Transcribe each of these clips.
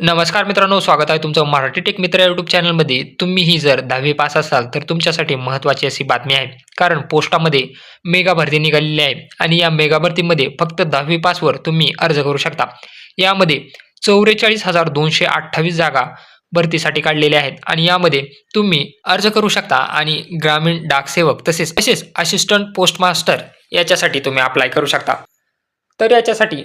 नमस्कार मित्रांनो स्वागत आहे तुमचं मराठी टेक मित्र यूट्यूब चॅनलमध्ये. तुम्हीही जर दहावी पास असाल तर तुमच्यासाठी महत्त्वाची अशी बातमी आहे. कारण पोस्टामध्ये मेगा भरती निघालेली आहे आणि या मेगा भरतीमध्ये फक्त दहावी पासवर तुम्ही अर्ज करू शकता. यामध्ये चौवेचाळीस हजार दोनशे अठ्ठावीस जागा भरतीसाठी काढलेल्या आहेत आणि यामध्ये तुम्ही अर्ज करू शकता आणि ग्रामीण डाकसेवक तसेच तसेच असिस्टंट पोस्टमास्टर याच्यासाठी तुम्ही अप्लाय करू शकता. तर याच्यासाठी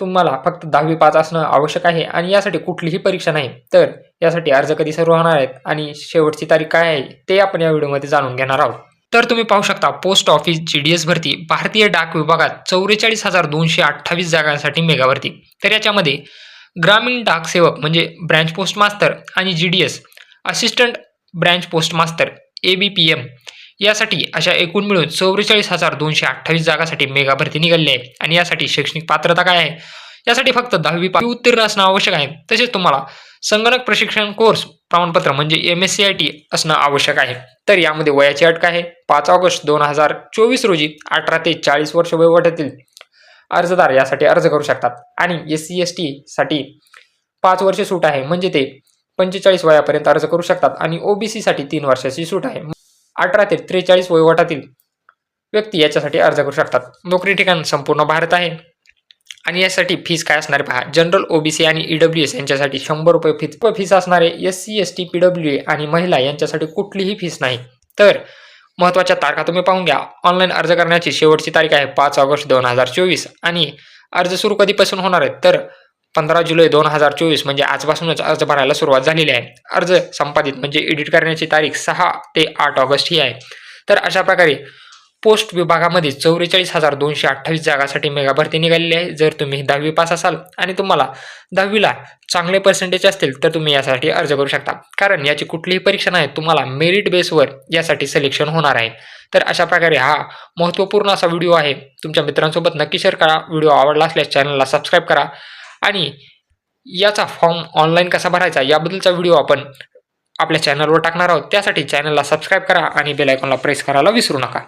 तुम्हाला फक्त दहावी पास असणं आवश्यक आहे आणि यासाठी कुठलीही परीक्षा नाही. तर यासाठी अर्ज कधी सुरू होणार आहेत आणि शेवटची तारीख काय आहे ते आपण या व्हिडिओमध्ये जाणून घेणार आहोत. तर तुम्ही पाहू शकता post office G D S भरती भारतीय डाक विभागात चौवेचाळीस हजार दोनशे अठ्ठावीस जागांसाठी मेगा भरती. तर याच्यामध्ये ग्रामीण डाक सेवक म्हणजे ब्रँच पोस्ट मास्तर आणि G D S assistant branch post master A B P M यासाठी अशा एकूण मिळून चौवेचाळीस हजार दोनशे अठ्ठावीस जागासाठी मेगा भरती निघाली आहे. आणि यासाठी शैक्षणिक पात्रता काय आहे? यासाठी फक्त दहावी पास उत्तीर्ण असणं आवश्यक आहे. तसेच तुम्हाला संगणक प्रशिक्षण कोर्स प्रमाणपत्र म्हणजे M S C I T असणं आवश्यक आहे. तर यामध्ये वयाची अट काय आहे? पाच ऑगस्ट दोन हजार चोवीस रोजी अठरा ते चाळीस वर्ष वयोगटातील अर्जदार यासाठी अर्ज करू शकतात. आणि एस सी एस टीसाठी पाच वर्ष सूट आहे. म्हणजे ते पंचेचाळीस वयापर्यंत अर्ज करू शकतात. आणि ओबीसीसाठी तीन वर्षाची सूट आहे. अठरा ते त्रेचाळीस वयोगटातील व्यक्ती याच्यासाठी अर्ज करू शकतात. नोकरी ठिकाण संपूर्ण भारत आहे. आणि यासाठी फीस काय असणार पहा. जनरल ओबीसी आणि ईडब्ल्यू एस यांच्यासाठी शंभर रुपये फीस फीस असणारे S C S T P W A आणि महिला यांच्यासाठी कुठलीही फीस नाही. तर महत्त्वाच्या तारखा तुम्ही पाहून घ्या. ऑनलाईन अर्ज करण्याची शेवटची तारीख आहे पाच ऑगस्ट दोन हजार चोवीस आणि अर्ज सुरू कधीपासून होणार आहे? तर पंधरा जुलै दोन हजार चोवीस म्हणजे आजपासूनच अर्ज भरायला सुरुवात झालेली आहे. अर्ज संपादित म्हणजे एडिट करण्याची तारीख सहा ते आठ ऑगस्ट ही आहे. तर अशा प्रकारे पोस्ट विभागामध्ये चौवेचाळीस हजार दोनशे अठ्ठावीस जागासाठी मेगा भरती निघालेली आहे. जर तुम्ही दहावी पास असाल आणि तुम्हाला दहावीला चांगले पर्सेंटेज असतील तर तुम्ही यासाठी अर्ज करू शकता. कारण याची कुठलीही परीक्षा नाही तुम्हाला मेरिट बेसवर यासाठी सिलेक्शन होणार आहे. तर अशा प्रकारे हा महत्त्वपूर्ण असा व्हिडिओ आहे. तुमच्या मित्रांसोबत नक्की शेअर करा. व्हिडिओ आवडला असल्यास चॅनलला सबस्क्राईब करा. आणि याचा फॉर्म ऑनलाईन कसा भरायचा याबद्दलचा व्हिडिओ आपण आपल्या चॅनलवर टाकणार आहोत. त्यासाठी चॅनलला सबस्क्राईब करा आणि बेल आयकॉनला प्रेस करायला विसरू नका.